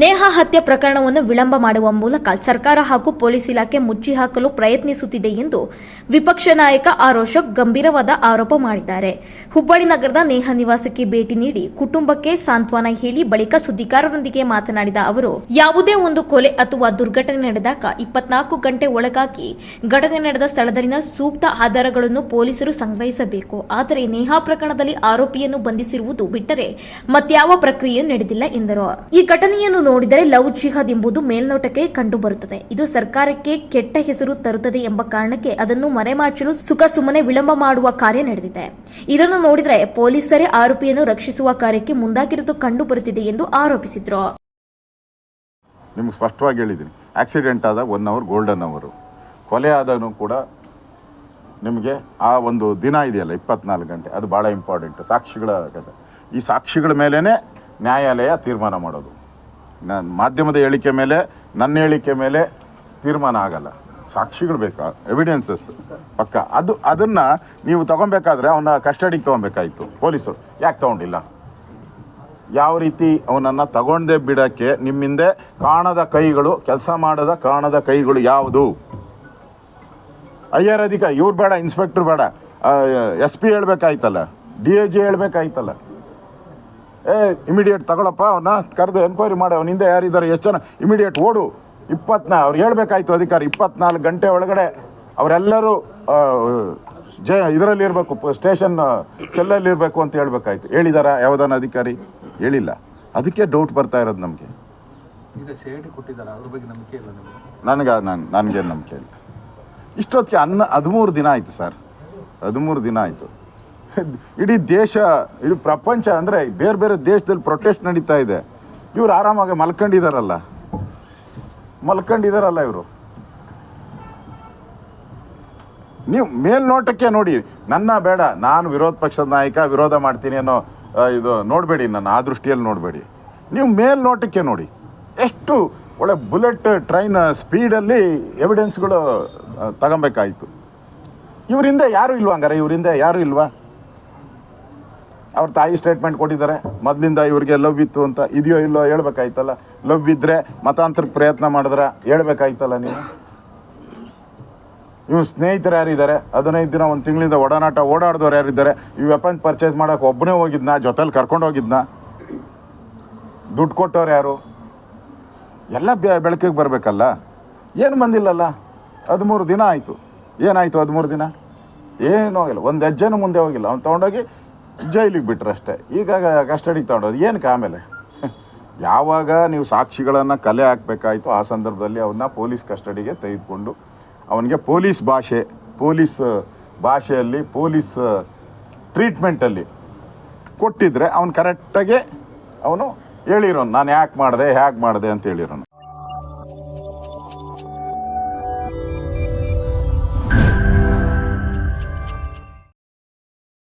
ನೇಹಾ ಹತ್ಯೆ ಪ್ರಕರಣವನ್ನು ವಿಳಂಬ ಮಾಡುವ ಮೂಲಕ ಸರ್ಕಾರ ಹಾಗೂ ಪೊಲೀಸ್ ಇಲಾಖೆ ಮುಚ್ಚಿ ಹಾಕಲು ಪ್ರಯತ್ನಿಸುತ್ತಿದೆ ಎಂದು ವಿಪಕ್ಷ ನಾಯಕ ಆರೋಶಕ್ ಗಂಭೀರವಾದ ಆರೋಪ ಮಾಡಿದ್ದಾರೆ. ಹುಬ್ಬಳ್ಳಿ ನಗರದ ನೇಹಾ ನಿವಾಸಕ್ಕೆ ಭೇಟಿ ನೀಡಿ ಕುಟುಂಬಕ್ಕೆ ಸಾಂತ್ವನ ಹೇಳಿ ಬಳಿಕ ಸುದ್ದಿಗಾರರೊಂದಿಗೆ ಮಾತನಾಡಿದ ಅವರು, ಯಾವುದೇ ಒಂದು ಕೊಲೆ ಅಥವಾ ದುರ್ಘಟನೆ ನಡೆದಾಗ ಇಪ್ಪತ್ನಾಲ್ಕು ಗಂಟೆ ಒಳಗಾಗಿ ಘಟನೆ ನಡೆದ ಸ್ಥಳದಲ್ಲಿನ ಸೂಕ್ತ ಆಧಾರಗಳನ್ನು ಪೊಲೀಸರು ಸಂಗ್ರಹಿಸಬೇಕು. ಆದರೆ ನೇಹಾ ಪ್ರಕರಣದಲ್ಲಿ ಆರೋಪಿಯನ್ನು ಬಂಧಿಸಿರುವುದು ಬಿಟ್ಟರೆ ಮತ್ಯಾವ ಪ್ರಕ್ರಿಯೆಯೂ ನಡೆದಿಲ್ಲ ಎಂದರು. ಈ ಘಟನೆಯನ್ನು ನೋಡಿದರೆ ಲವ್ ಜಿಹಾದ್ ಎಂಬುದು ಮೇಲ್ನೋಟಕ್ಕೆ ಕಂಡುಬರುತ್ತದೆ. ಇದು ಸರ್ಕಾರಕ್ಕೆ ಕೆಟ್ಟ ಹೆಸರು ತರುತ್ತದೆ ಎಂಬ ಕಾರಣಕ್ಕೆ ಅದನ್ನು ಮರೆಮಾಚಲು ಸುಖ ಸುಮ್ಮನೆ ವಿಳಂಬ ಮಾಡುವ ಕಾರ್ಯ ನಡೆದಿದೆ. ಇದನ್ನು ನೋಡಿದರೆ ಪೊಲೀಸರೇ ಆರೋಪಿಯನ್ನು ರಕ್ಷಿಸುವ ಕಾರ್ಯಕ್ಕೆ ಮುಂದಾಗಿರುವುದು ಕಂಡುಬರುತ್ತಿದೆ ಎಂದು ಆರೋಪಿಸಿದರು. ನಿಮ್ಗೆ ಸ್ಪಷ್ಟವಾಗಿ ಹೇಳಿದ್ದೀನಿ. ಆಕ್ಸಿಡೆಂಟ್ ಆದ ಒನ್ ಅವರ್ ಗೋಲ್ಡನ್ ಅವರು ಕೊಲೆ ಆದನು ಕೂಡ ನಿಮಗೆ ಆ ಒಂದು ದಿನ ಇದೆಯಲ್ಲ, ಇಪ್ಪತ್ನಾಲ್ಕು ಗಂಟೆ, ಅದು ಭಾಳ ಇಂಪಾರ್ಟೆಂಟ್ ಸಾಕ್ಷಿಗಳ ಈ ಸಾಕ್ಷಿಗಳ ಮೇಲೇ ನ್ಯಾಯಾಲಯ ತೀರ್ಮಾನ ಮಾಡೋದು. ನಾನು ಮಾಧ್ಯಮದ ಹೇಳಿಕೆ ಮೇಲೆ, ನನ್ನ ಹೇಳಿಕೆ ಮೇಲೆ ತೀರ್ಮಾನ ಆಗಲ್ಲ. ಸಾಕ್ಷಿಗಳು ಬೇಕಾ? ಎವಿಡೆನ್ಸಸ್ ಪಕ್ಕ. ಅದು, ಅದನ್ನು ನೀವು ತಗೊಬೇಕಾದ್ರೆ ಅವನ ಕಸ್ಟಡಿಗೆ ತೊಗೊಬೇಕಾಯಿತು. ಪೊಲೀಸರು. ಯಾಕೆ ತೊಗೊಂಡಿಲ್ಲ? ಯಾವ ರೀತಿ ಅವನನ್ನು ತಗೊಂಡೇ ಬಿಡೋಕ್ಕೆ ನಿಮ್ಮಿಂದೆ ಕಾಣದ ಕೈಗಳು, ಕೆಲಸ ಮಾಡದ ಕಾಣದ ಕೈಗಳು ಯಾವುದು? ಐ ಅಧಿಕಾರಿ ಇವ್ರು ಬೇಡ ಇನ್ಸ್ಪೆಕ್ಟ್ರ್ ಬೇಡ. ಎಸ್ ಪಿ ಹೇಳ್ಬೇಕಾಯ್ತಲ್ಲ. ಡಿ ಎ ಜಿ ಹೇಳ್ಬೇಕಾಯ್ತಲ್ಲ. ಏ ಇಮಿಡಿಯೇಟ್ ತಗೊಳಪ್ಪ ಅವನ್ನ ಕರೆದು ಎನ್ಕ್ವೈರಿ ಮಾಡಿ ಅವನ ಹಿಂದೆ ಯಾರಿದ್ದಾರೆ ಎಷ್ಟು ಜನ? ಇಮಿಡಿಯೇಟ್ ಓಡು. ಇಪ್ಪತ್ನಾ ಅವ್ರು ಹೇಳ್ಬೇಕಾಯ್ತು ಅಧಿಕಾರಿ ಇಪ್ಪತ್ನಾಲ್ಕು ಗಂಟೆ ಒಳಗಡೆ ಅವರೆಲ್ಲರೂ ಜ ಇದರಲ್ಲಿ ಇರಬೇಕು ಸ್ಟೇಷನ್ ಸೆಲ್ಲಲ್ಲಿ ಇರಬೇಕು ಅಂತ ಹೇಳ್ಬೇಕಾಯ್ತು. ಹೇಳಿದಾರ ಯಾವುದಾನ ಅಧಿಕಾರಿ? ಹೇಳಿಲ್ಲ. ಅದಕ್ಕೆ ಡೌಟ್ ಬರ್ತಾ ಇರೋದು ನಿಮಗೆ? ನನಗೆ ನಾನು ನನಗೇನು ನಂಬಿಕೆ ಇಲ್ಲ. ಇಷ್ಟೊತ್ತಿಗೆ ಅನ್ನ ಹದಿಮೂರು ದಿನ ಆಯಿತು ಸರ್. ಹದಿಮೂರು ದಿನ ಆಯಿತು. ಇಡೀ ದೇಶ, ಇಡೀ ಪ್ರಪಂಚ ಅಂದರೆ ಬೇರೆ ಬೇರೆ ದೇಶದಲ್ಲಿ ಪ್ರೊಟೆಸ್ಟ್ ನಡೀತಾ ಇದೆ. ಇವ್ರು ಆರಾಮಾಗಿ ಮಲ್ಕೊಂಡಿದಾರಲ್ಲ. ಮಲ್ಕೊಂಡಿದಾರಲ್ಲ ಇವರು. ನೀವು ಮೇಲ್ನೋಟಕ್ಕೆ ನೋಡಿ, ನನ್ನ ಬೇಡ, ನಾನು ವಿರೋಧ ಪಕ್ಷದ ನಾಯಕ, ವಿರೋಧ ಮಾಡ್ತೀನಿ ಅನ್ನೋ ಇದು ನೋಡಬೇಡಿ, ನನ್ನ ಆ ದೃಷ್ಟಿಯಲ್ಲಿ ನೋಡಬೇಡಿ. ನೀವು ಮೇಲ್ನೋಟಕ್ಕೆ ನೋಡಿ. ಎಷ್ಟು ಒಳ್ಳೆ ಬುಲೆಟ್ ಟ್ರೈನ್ ಸ್ಪೀಡಲ್ಲಿ ಎವಿಡೆನ್ಸ್ಗಳು ತಗೊಬೇಕಾಯಿತು. ಇವರಿಂದ ಯಾರು ಇಲ್ವಾ ಹಂಗಾರೆ? ಇವರಿಂದ ಯಾರು ಇಲ್ವಾ? ಅವ್ರ ತಾಯಿ ಸ್ಟೇಟ್ಮೆಂಟ್ ಕೊಟ್ಟಿದ್ದಾರೆ. ಮೊದಲಿಂದ ಇವರಿಗೆ ಲವ್ ಇತ್ತು ಅಂತ ಇದೆಯೋ ಇಲ್ಲೋ ಹೇಳ್ಬೇಕಾಯ್ತಲ್ಲ. ಲವ್ ಇದ್ದರೆ ಮತಾಂತರ ಪ್ರಯತ್ನ ಮಾಡಿದ್ರೆ ಹೇಳ್ಬೇಕಾಯ್ತಲ್ಲ ನೀವು? ಇವ್ರ ಸ್ನೇಹಿತರು ಯಾರಿದ್ದಾರೆ? ಹದಿನೈದು ದಿನ ಒಂದು ತಿಂಗಳಿಂದ ಒಡನಾಟ ಓಡಾಡಿದವ್ರು ಯಾರಿದ್ದಾರೆ? ಈ ವೆಪನ್ ಪರ್ಚೇಸ್ ಮಾಡೋಕೆ ಒಬ್ಬನೇ ಹೋಗಿದ್ನಾ? ಜೊತೆಲಿ ಕರ್ಕೊಂಡು ಹೋಗಿದ್ನ? ದುಡ್ಡು ಕೊಟ್ಟವ್ರು ಯಾರು? ಎಲ್ಲ ಬೆಳಕಿಗೆ ಬರಬೇಕಲ್ಲ. ಏನು ಬಂದಿಲ್ಲಲ್ಲ? ಹದಿಮೂರು ದಿನ ಆಯಿತು. ಏನಾಯಿತು ಹದಿಮೂರು ದಿನ? ಏನೂ ಹೋಗಿಲ್ಲ ಒಂದು ಹೆಜ್ಜೆನೂ ಮುಂದೆ ಹೋಗಿಲ್ಲ. ಅವ್ನು ತೊಗೊಂಡೋಗಿ ಜೈಲಿಗೆ ಬಿಟ್ರು ಅಷ್ಟೇ. ಈಗ ಕಸ್ಟಡಿಗೆ ತಗೊಂಡೋದು ಏನಕ್ಕೆ ಆಮೇಲೆ? ಯಾವಾಗ ನೀವು ಸಾಕ್ಷಿಗಳನ್ನು ಕಲೆ ಹಾಕಬೇಕಾಯಿತು ಆ ಸಂದರ್ಭದಲ್ಲಿ ಅವನ್ನ ಪೊಲೀಸ್ ಕಸ್ಟಡಿಗೆ ತೆಗೆದುಕೊಂಡು ಅವನಿಗೆ ಪೊಲೀಸ್ ಭಾಷೆ, ಪೊಲೀಸ್ ಭಾಷೆಯಲ್ಲಿ ಪೊಲೀಸ್ ಟ್ರೀಟ್ಮೆಂಟಲ್ಲಿ ಕೊಟ್ಟಿದ್ರೆ ಅವನು ಕರೆಕ್ಟಾಗೆ ಅವನು ಹೇಳಿರೋನು, ನಾನು ಯಾಕೆ ಮಾಡಿದೆ ಹ್ಯಾಕ್ ಮಾಡಿದೆ? ಅಂತ ಹೇಳಿರೋನು.